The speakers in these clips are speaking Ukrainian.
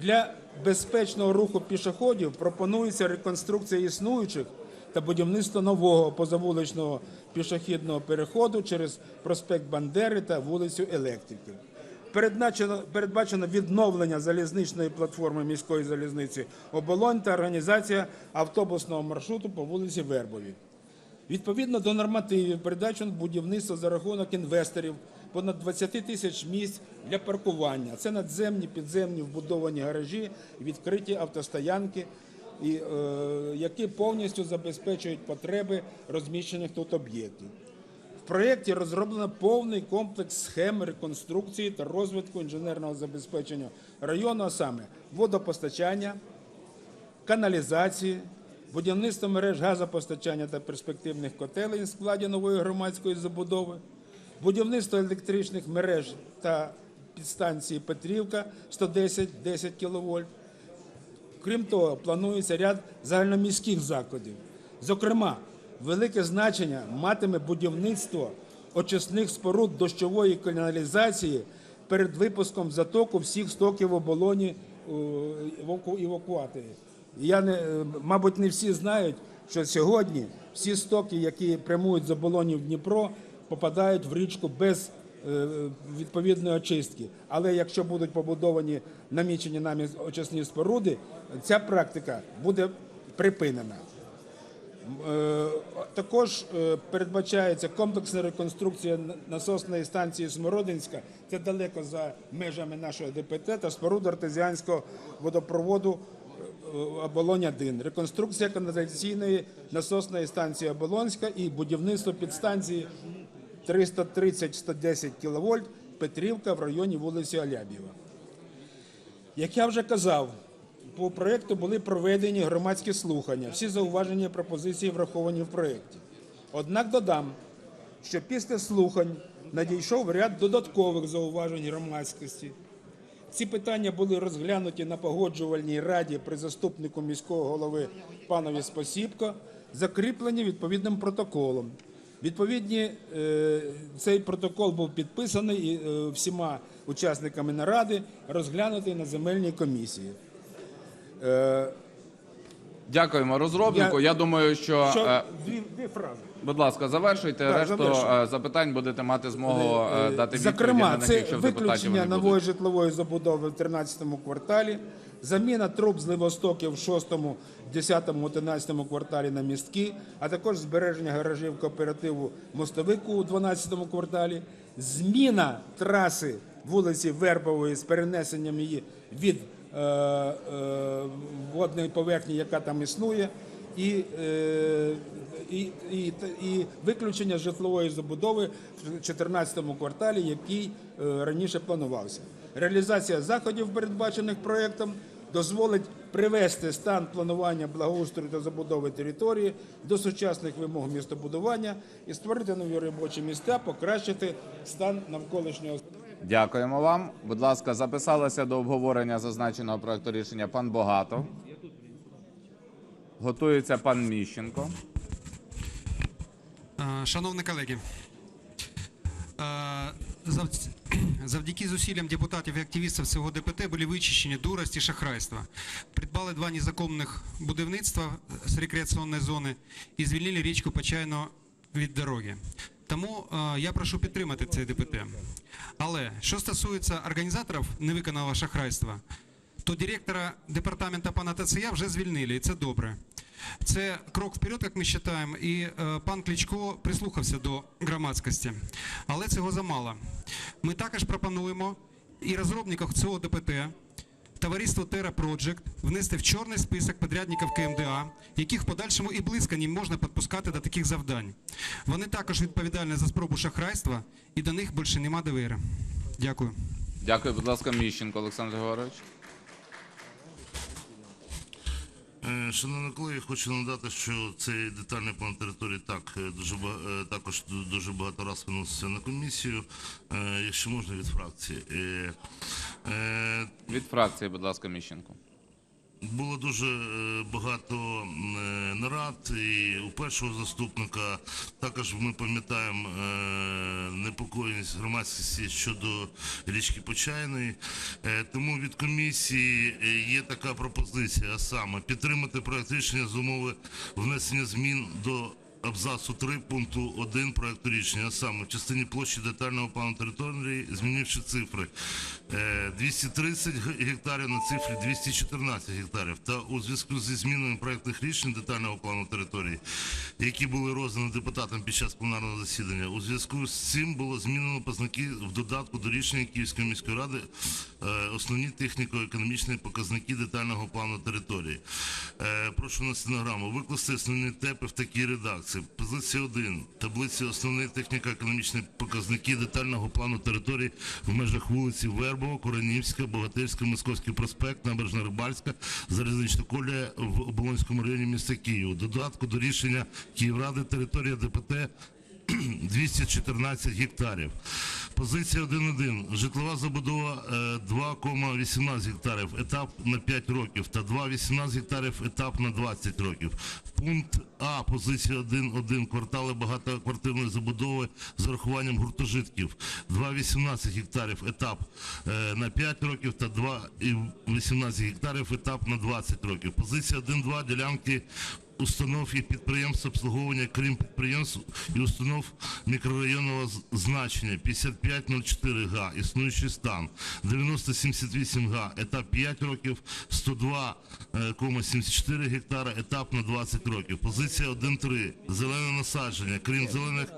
Для безпечного руху пішоходів пропонується реконструкція існуючих та будівництво нового позавуличного пішохідного переходу через проспект Бандери та вулицю Електрики. Передбачено, передбачено відновлення залізничної платформи міської залізниці оболонь та організація автобусного маршруту по вулиці Вербові. Відповідно до нормативів передбачено будівництво за рахунок інвесторів понад 20 тисяч місць для паркування. Це надземні, підземні вбудовані гаражі, відкриті автостоянки, е, які повністю забезпечують потреби розміщених тут об'єктів. В проєкті розроблено повний комплекс схем реконструкції та розвитку інженерного забезпечення району, а саме водопостачання, каналізації, будівництво мереж газопостачання та перспективних котелень в складі нової громадської забудови, будівництво електричних мереж та підстанції Петрівка 110 10 кВт. Крім того, планується ряд загальноміських заходів. Зокрема, велике значення матиме будівництво очисних споруд дощової каналізації перед випуском затоку всіх стоків оболоні евакуаторів. Я не, е, мабуть, не всі знають, що сьогодні всі стоки, які прямують з оболоні в Дніпро, попадають в річку без е, відповідної очистки. Але якщо будуть побудовані намічені нами очисні споруди, ця практика буде припинена. Е, Також е, передбачається комплексна реконструкція насосної станції Смородинська, це далеко за межами нашого ДПТ, та споруд артезіанського водопроводу е, Оболонь-1, реконструкція каналізаційної насосної станції Оболонська і будівництво підстанції 330-110 кВт Петрівка в районі вулиці Алябєва. Як я вже казав, по проєкту були проведені громадські слухання. Всі зауваження пропозиції враховані в проєкті. Однак додам, що після слухань надійшов ряд додаткових зауважень громадськості. Ці питання були розглянуті на погоджувальній раді при заступнику міського голови панові Спосібко, закріплені відповідним протоколом. Відповідні, е, цей протокол був підписаний е, всіма учасниками наради, розглянутий на земельній комісії. Дякуємо розробнику. Я, Я- думаю, що, Що е, дві, дві фрази. будь ласка, завершуйте. Так, Решту завершую. е, запитань будете мати змогу е, дати відповіді Зокрема, на них, якщо в депутатів виключення нової житлової забудови в 13 кварталі, заміна труб з зливостоків в 6, 10, 11 кварталі на містки, а також збереження гаражів кооперативу мостовику у 12 кварталі, зміна траси вулиці Вербової з перенесенням її від е, е, водної поверхні, яка там існує, і, е, і, і, і виключення житлової забудови в 14 кварталі, який е, раніше планувався. Реалізація заходів, передбачених проєктом, дозволить привести стан планування благоустрою та забудови території до сучасних вимог містобудування і створити нові робочі місця, покращити стан навколишнього. Дякуємо вам. Будь ласка, записалися до обговорення зазначеного проекту рішення пан Богато. Готується пан Міщенко. Е, Шановні колеги, е, завдяки зусиллям депутатів і активістів цього ДПТ були вичищені дурость і шахрайство. Придбали два незаконних будівництва з рекреаційної зони і звільнили річку Почайно від дороги. Тому е, я прошу підтримати це ДПТ. Але що стосується організаторів невиконаного шахрайства, то директора департамента пана Тація вже звільнили, і це добре. Це крок вперед, як ми вважаємо, і е, пан Кличко прислухався до громадськості. Але цього замало. Ми також пропонуємо і розробників цього ДПТ товариство Terra Project внести в чорний список подрядників КМДА, яких в подальшому і близько не можна підпускати до таких завдань. Вони також відповідальні за спробу шахрайства, і до них більше нема довіри. Дякую. Дякую, будь ласка, Міщенко Олександр Григорович. Е, Шановні колеги, хочу надати, що цей детальний план території так е, дуже е, також дуже багато раз виносився на комісію. Е, Якщо можна від фракції. Е, е, Від фракції, будь ласка, Міщенко. Було дуже е, багато е, нарад і у першого заступника. Також ми пам'ятаємо е, непокоєність громадськості щодо річки Почайної. Тому від комісії є така пропозиція, а саме підтримати проект рішення з умови внесення змін до абзацу 3 пункту 1 проекту рішення, а саме в частині площі детального плану території, змінивши цифри е, 230 гектарів на цифрі 214 гектарів. Та у зв'язку зі змінами проектних рішень детального плану території, які були роздані депутатам під час пленарного засідання, у зв'язку з цим було змінено познаки в додатку до рішення Київської міської ради е, основні техніко-економічні показники детального плану території. Е, Прошу на стенограму викласти основні тепи в такій редакції. Позиція 1. Таблиці основні техніко-економічні показники детального плану території в межах вулиці Вербова, Коронівська, Богатирська, Московський проспект, Набережна Рибальська, Залізнична колія в Оболонському районі міста Києва. Додатку до рішення Київради територія ДПТ 214 гектарів. Позиція 1.1. Житлова забудова е, 2,18 гектарів, етап на 5 років та 2,18 гектарів, етап на 20 років. Пункт А, позиція 1.1. Квартали багатоквартирної забудови з урахуванням гуртожитків. 2,18 гектарів, етап е, на 5 років та 2,18 гектарів, етап на 20 років. Позиція 1.2. Ділянки установ і підприємств обслуговування, крім підприємств і установ мікрорайонного значення. 5504 га, існуючий стан, 9078 га, етап 5 років, 102,74 гектара, етап на 20 років. Позиція 1.3. Зелене насадження, крім зелених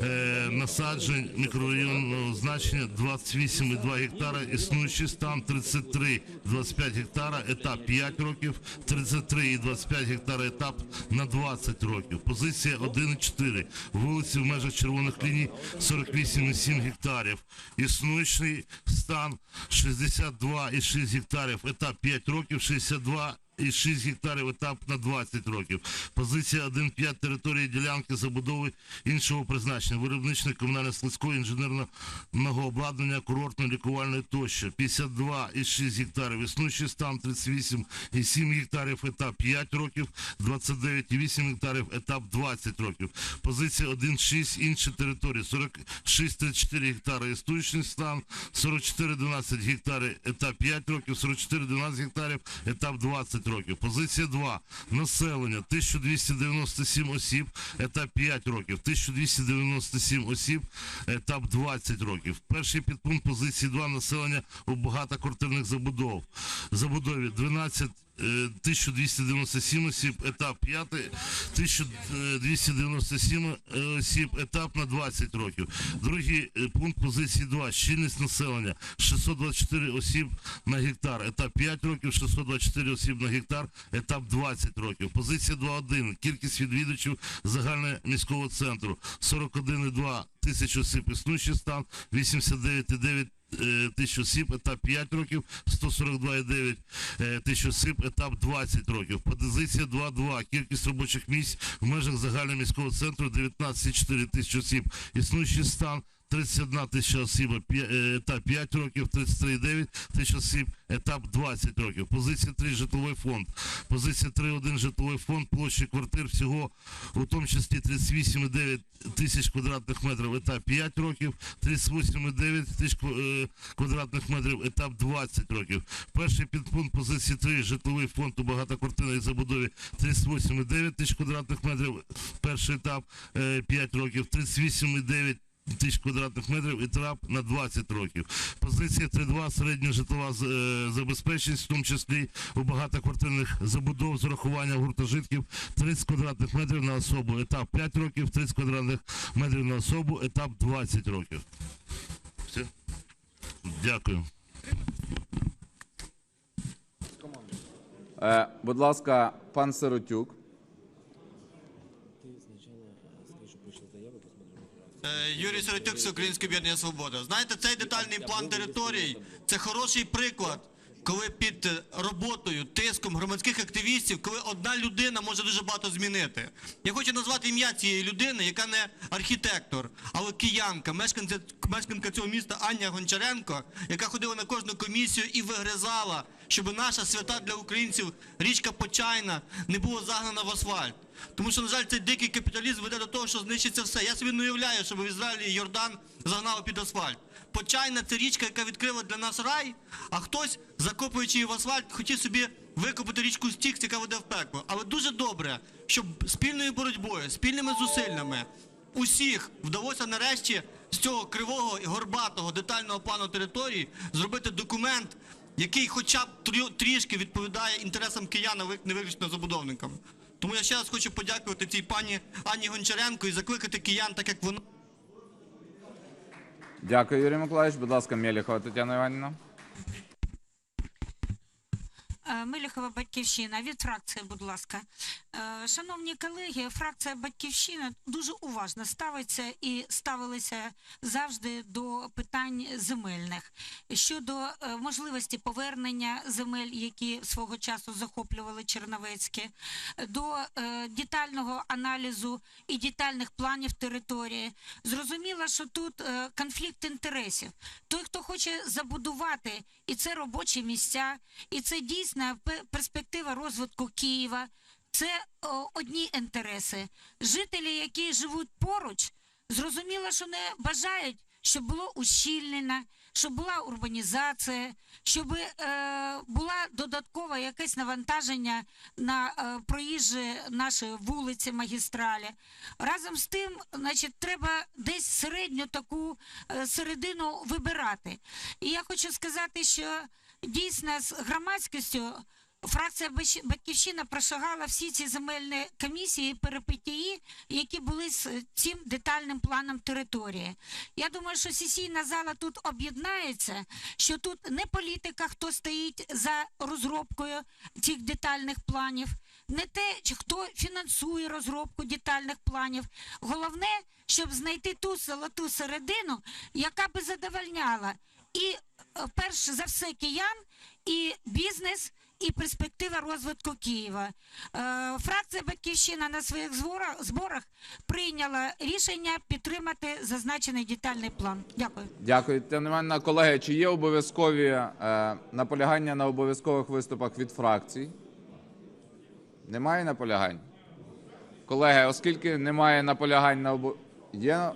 е, насаджень мікрорайонного значення 28,2 гектара, існуючий стан 33,25 гектара, етап 5 років, 33,25 гектара, етап на 20 років. Позиція 1,4. Вулиці в межах червоних ліній 48,7 гектарів. Існуючий стан 62,6 гектарів, етап 5 років, 62 і 6 гектарів етап на 20 років. Позиція 1.5 території ділянки забудови іншого призначення, виробничної комунально-складської інженерного обладнання, курортної лікувальної тощо. 52 і 6 гектарів. Існуючий стан 38,7 гектарів, етап 5 років, 29,8 гектарів, етап 20 років. Позиція 1.6 інші території, 46,34 гектари. Існуючий стан 44,12 гектарів, етап 5 років, 44,12 гектарів, етап 20 років. Позиція 2. Населення 1297 осіб, етап 5 років. 1297 осіб, етап 20 років. Перший підпункт позиції 2. Населення у багатоквартирних забудов. Забудові 12 е, 1297 осіб, етап 5, 1297 е, осіб, етап на 20 років. Другий е, пункт позиції 2. Щільність населення 624 осіб на гектар, етап 5 років, 624 осіб на гектар, етап 20 роких. Позиція 2.1. Кількість відвідувачів загального міського центру 41,2 тисяч осіб. Існуючий стан 89,9 е, тисяч осіб, етап 5 років, 142,9 е, тисяч осіб, етап 20 років. Позиція 2.2. Кількість робочих місць в межах загального міського центру 19,4 тисяч осіб. Існуючий стан 31 тисяча осіб, е, етап 5 років, 33,9 тисяч осіб, етап 20 років. Позиція 3 житловий фонд. Позиція 3.1 житловий фонд, площі квартир всього, у тому числі 38,9 тисяч квадратних метрів, етап 5 років, 38,9 тисяч е, квадратних метрів, етап 20 років. Перший підпункт позиції 3 житловий фонд у багатоквартирній забудові 38,9 тисяч квадратних метрів, перший етап е, 5 років, 38,9 тисяч квадратних метрів і трап на 20 років. Позиція 3.2 середня житлова е, забезпеченість, в тому числі у багатоквартирних забудов з урахуванням гуртожитків 30 квадратних метрів на особу, етап 5 років, 30 квадратних метрів на особу, етап 20 років. Все? Дякую. Е, будь ласка, пан Сиротюк. Е, Юрій Сиротюк, Всеукраїнське об'єднання Свобода. Знаєте, цей детальний план територій це хороший приклад, коли під е, роботою, тиском громадських активістів, коли одна людина може дуже багато змінити. Я хочу назвати ім'я цієї людини, яка не архітектор, але киянка, мешканця, мешканка цього міста Аня Гончаренко, яка ходила на кожну комісію і вигризала, щоб наша свята для українців річка Почайна не була загнана в асфальт. Тому що, на жаль, цей дикий капіталізм веде до того, що знищиться все. Я собі не уявляю, щоб в Ізраїлі Йордан загнали під асфальт. Почайна це річка, яка відкрила для нас рай, а хтось, закопуючи її в асфальт, хотів собі викопати річку Стікс, яка веде в пекло. Але дуже добре, щоб спільною боротьбою, спільними зусиллями усіх вдалося нарешті з цього кривого і горбатого детального плану території зробити документ, який хоча б трі- трішки відповідає інтересам киян, не виключно забудовникам. Тому я ще раз хочу подякувати цій пані Ані Гончаренко і закликати киян, так як вона. Дякую, Юрій Миколаївич. Будь ласка, Мєліхова Тетяна Іванівна. Е, Меліхова Батьківщина від фракції, будь ласка. Е, Шановні колеги, фракція Батьківщина дуже уважно ставиться і ставилися завжди до питань земельних щодо е, можливості повернення земель, які свого часу захоплювали Черновецьке, до детального аналізу і детальних планів території. Зрозуміло, що тут конфлікт інтересів. Той, хто хоче забудувати, і це робочі місця, і це дійсна перспектива розвитку Києва. Це о, одні інтереси. Жителі, які живуть поруч, зрозуміло, що не бажають, щоб було ущільнено, щоб була урбанізація, щоб е, була додаткове якесь навантаження на е, проїжджі нашої вулиці, магістралі. Разом з тим, значить, треба десь середню таку е, середину вибирати. І я хочу сказати, що дійсно з громадськістю фракція Батьківщина прошагала всі ці земельні комісії, перипетії, які були з цим детальним планом території. Я думаю, що сесійна зала тут об'єднається, що тут не політика, хто стоїть за розробкою цих детальних планів, не те, хто фінансує розробку детальних планів. Головне, щоб знайти ту золоту середину, яка би задовольняла і е, перш за все киян, і бізнес, і перспектива розвитку Києва. Е, Фракція Батьківщина на своїх зборах, прийняла рішення підтримати зазначений детальний план. Дякую. Дякую, Тетяна. Колеги, чи є обов'язкові е, наполягання на обов'язкових виступах від фракцій? Немає наполягань? Колеги, оскільки немає наполягань на обо... Є?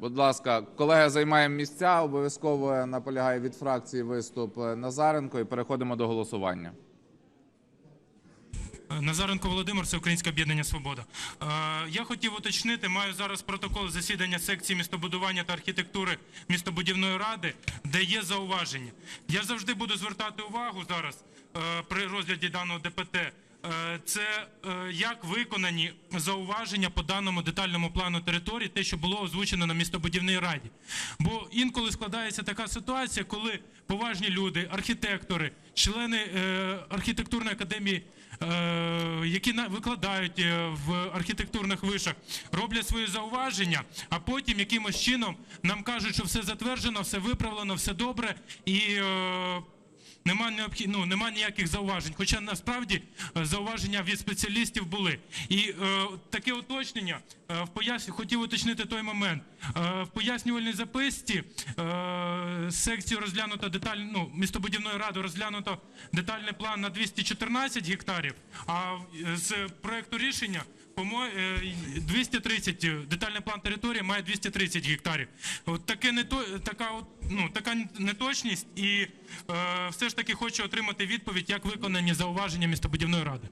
Будь ласка, колеги займаємо місця. Обов'язково наполягає від фракції виступ е, Назаренко і переходимо до голосування. Назаренко Володимир, це Українське об'єднання Свобода. Е, я хотів уточнити, маю зараз протокол засідання секції містобудування та архітектури містобудівної ради, де є зауваження. Я завжди буду звертати увагу зараз е, при розгляді даного ДПТ. Е, Це е, як виконані зауваження по даному детальному плану території, те, що було озвучено на містобудівній раді. Бо інколи складається така ситуація, коли поважні люди, архітектори, члени е, архітектурної академії які викладають в архітектурних вишах, роблять свої зауваження, а потім якимось чином нам кажуть, що все затверджено, все виправлено, все добре і. Нема необхід... ну, нема ніяких зауважень. Хоча насправді е, зауваження від спеціалістів були. І е, таке уточнення е, в пояс... хотів уточнити той момент. Е, в пояснювальній записці е, секцію розглянуто деталь... ну, містобудівної ради розглянуто детальний план на 214 гектарів, а з проекту рішення 230, е, детальний план території має 230 гектарів. От таке не то, така, ну, така неточність, і е, все ж таки хочу отримати відповідь, як виконані зауваження містобудівної ради.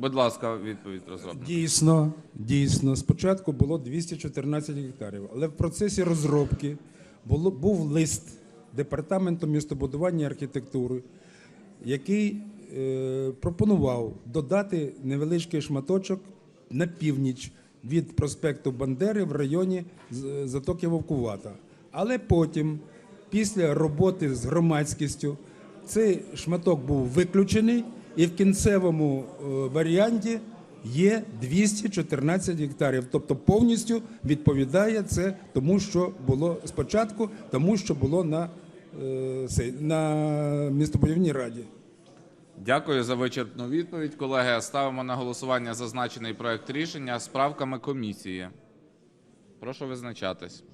Будь ласка, відповідь розробника. Дійсно, дійсно, спочатку було 214 гектарів, але в процесі розробки було, був лист департаменту містобудування і архітектури, який е, пропонував додати невеличкий шматочок на північ від проспекту Бандери в районі Затоки Вовкувата. Але потім, після роботи з громадськістю, цей шматок був виключений, і в кінцевому е, варіанті є 214 гектарів. Тобто повністю відповідає це тому, що було спочатку, тому що було на, е, на містобудівній раді. Дякую за вичерпну відповідь, колеги. Ставимо на голосування зазначений проект рішення з правками комісії. Прошу визначатись.